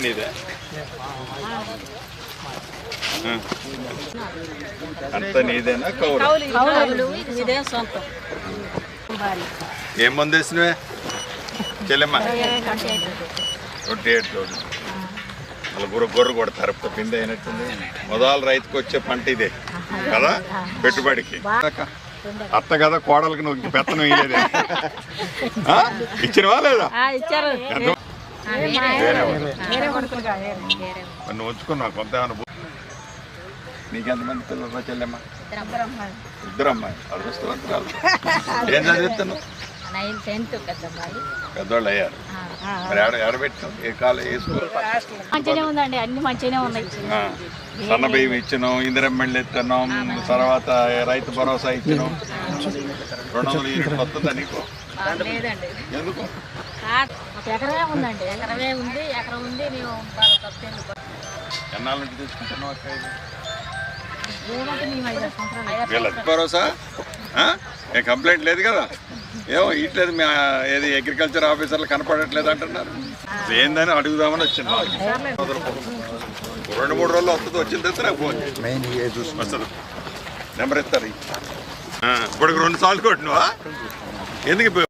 నీదే. ఆ. అంతా నీదేనా? కౌలు. ఇదే ఏం మందు వేసినవే? చెల్లెమ్మ. ట్వంటీ ఎయిట్ థౌసండ్ అలా గుర్ర గొర్రె కొడతారు ఇప్పుడు పిండి అయినట్టుంది. మొదలు రైతుకు వచ్చే పంట ఇదే. కదా? పెట్టుబడికి. అత్త కదా కోడలకి నువ్వు పెత్తనం ఇయ్యలేదే? ఇచ్చినవా లేదా? నువ్వు ఉంచుకున్నావు కొంత నీకెంతమంది పిల్లలు చెల్లెమ్మ? ఇద్దరు అమ్మాయి అదృష్టవంతురాలు ఏం చదివిస్తున్నావు పెద్దవాళ్ళు. అయ్యారు. మరి ఆడ ఆడబెట్టాం ఏ కాలేజ్ ఏ స్కూల్? మంచిగానే ఉందండి అన్ని మంచిగానే ఉన్నాయి. సన్న బియ్యం ఇచ్చినాం ఇందిరమ్మెళ్ళు ఇస్తున్నాం తర్వాత రైతు భరోసా ఇచ్చినాం. రెండు వందల వస్తుందా నీకు? ఎందుకు? ఒక ఎకరమే ఉందండి. ఎకరమే ఉంది ఎకరం ఉంది మేము బాగా తప్పేళ్ళు ఎన్నాళ్ళ నుంచి అక్క వీళ్ళ భరోసా? ఏ కంప్లైంట్ లేదు కదా? ఏమో ఇట్లేదు మీ ఏది అగ్రికల్చర్ ఆఫీసర్లు కనపడట్లేదు అంటున్నారు. ఏందని అడుగుదామని వచ్చింది రెండు మూడు రోజులు వస్తుంది వచ్చిన తర్వాత నాకు ఫోన్ చేయి. వస్తుంది. నెంబర్ ఇస్తారు. ఆ, ఇప్పటికి రెండు సార్లు కొట్టినవా? ఎందుకు